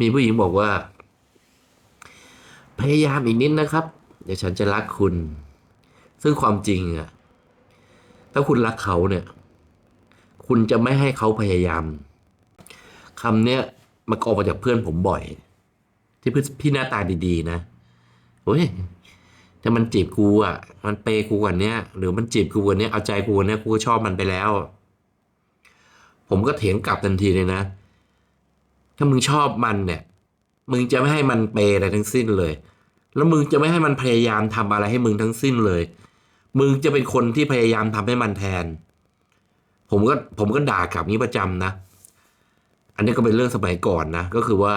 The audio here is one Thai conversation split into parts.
มีผู้หญิงบอกว่า พยายามอีกนิดนะครับ เดี๋ยวฉันจะรักคุณ ซึ่งความจริงอะถ้าคุณรักเขาเนี่ย คุณจะไม่ให้เขาพยายามคำเนี้ยมันออกมาจากเพื่อนผมบ่อย ที่พี่พี่หน้าตาดีๆนะเฮ้ยถ้ามันจีบกูอะ มันเปย์กูกว่านี้หรือมันจีบกูกว่านี้เอาใจกูกว่านี้กูก็ชอบมันไปแล้ว ผมก็เถียงกลับทันทีเลยนะ ถ้ามึงชอบมันเนี่ย มึงจะไม่ให้มันเปย์อะไรทั้งสิ้นเลย แล้วมึงจะไม่ให้มันพยายามทำอะไรให้มึงทั้งสิ้นเลย มึงจะเป็นคนที่พยายามทำให้มันแทน ผมก็ผมก็ด่ากลับนี้ประจำนะ อันนี้ก็เป็นเรื่องสมัยก่อนนะ ก็คือว่า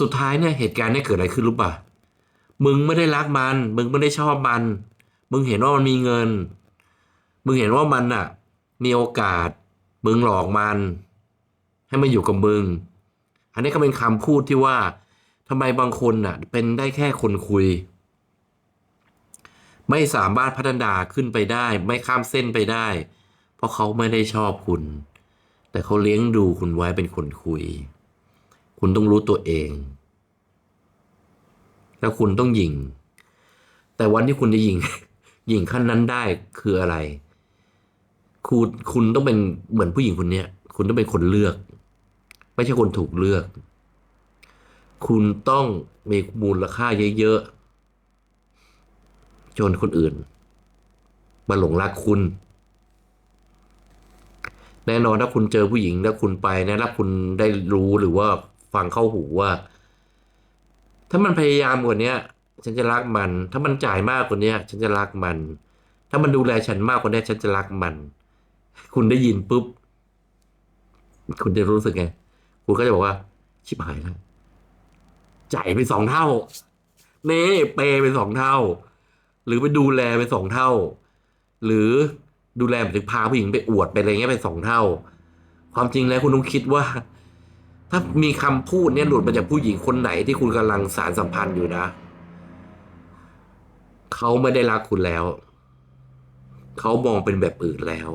สุดท้ายเนี่ยเหตุการณ์เนี่ยเกิดอะไรขึ้นรู้ป่ะ มึงไม่ได้รักมัน มึงไม่ได้ชอบมัน มึงเห็นว่ามันมีเงิน มึงเห็นว่ามันอะมีโอกาส มึงหลอกมัน ให้มาอยู่กับมึง อันนี้ก็เป็นคำพูดที่ว่าทำไมบางคนอะ เป็นได้แค่คนคุย ไม่สามารถพัฒนาขึ้นไปได้ ไม่ข้ามเส้นไปได้ เพราะเขาไม่ได้ชอบคุณ แต่เขาเลี้ยงดูคุณไว้เป็นคนคุย คุณต้องรู้ตัวเอง แล้วคุณต้องยิง แต่วันที่คุณจะยิงยิงขั้นนั้นได้คืออะไรคุณคุณต้องเป็นเหมือนผู้หญิงคนเนี้ย คุณต้องเป็นคนเลือก ไม่ใช่คนถูกเลือก คุณต้องมีมูลค่าเยอะๆจนคนอื่น มาหลงรักคุณ แน่นอนถ้าคุณเจอผู้หญิงแล้วคุณไปนะแล้วคุณได้รู้หรือว่าฟังเข้าหูว่า ถ้ามันพยายามกว่านี้ฉันจะรักมัน ถ้ามันจ่ายมากกว่านี้ฉันจะรักมัน ถ้ามันดูแลฉันมากกว่านี้ฉันจะรักมัน คุณได้ยินปุ๊บ คุณจะรู้สึกไง คุณก็จะบอกว่า ชิบหายแล้วจ่ายไปสองเท่าเน่เปไปสองเท่า หรือไปดูแลไปสองเท่า หรือดูแลไปถึงพาผู้หญิงไปอวดไปอะไรเงี้ยไปสองเท่า ความจริงแล้วคุณต้องคิดว่า ถ้ามีคำพูดเนี่ยหลุดมาจากผู้หญิงคนไหนที่คุณกำลังสารสัมพันธ์อยู่นะเขาไม่ได้รักคุณแล้ว เขามองเป็นแบบอื่นแล้ว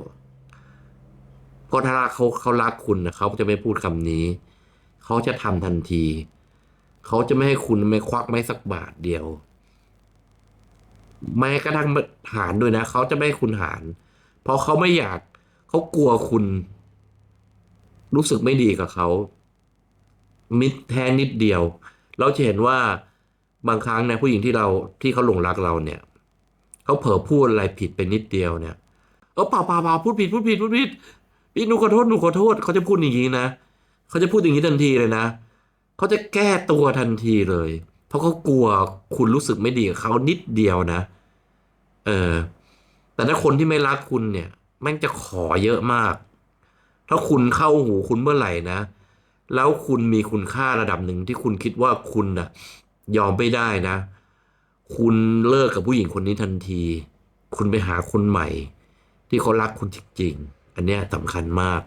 เพราะถ้าเขาเขารักคุณนะเขาจะไม่พูดคำนี้ เขาจะทำทันที เขาจะไม่ให้คุณไม่ควักไม่สักบาทเดียว แม้กระทั่งหารด้วยนะ เขาจะไม่ให้คุณหาร เพราะเขาไม่อยาก เขากลัวคุณ รู้สึกไม่ดีกับเขา มิดแท้นิดเดียว เราจะเห็นว่าบางครั้งนะผู้หญิงที่เราที่เขาหลงรักเราเนี่ย เขาเผลอพูดอะไรผิดไปนิดเดียวเนี่ยเออเปล่าเปล่าเปล่าพูดผิดพูดผิดพูดผิด พี่หนูขอโทษหนูขอโทษเขาจะพูดอย่างนี้นะเขาจะพูดอย่างนี้ทันทีเลยนะเขาจะแก้ตัวทันทีเลย เพราะเขากลัวคุณรู้สึกไม่ดีกับเขานิดเดียวนะ เออ แต่ถ้าคนที่ไม่รักคุณเนี่ยแม่งจะขอเยอะมาก ถ้าคุณเข้าหูคุณเมื่อไหร่นะ แล้วคุณมีคุณค่าระดับหนึ่งที่คุณคิดว่าคุณน่ะ ยอมไม่ได้นะ คุณเลิกกับผู้หญิงคนนี้ทันที คุณไปหาคนใหม่ ที่เขารักคุณจริงๆ อันเนี้ยสำคัญมาก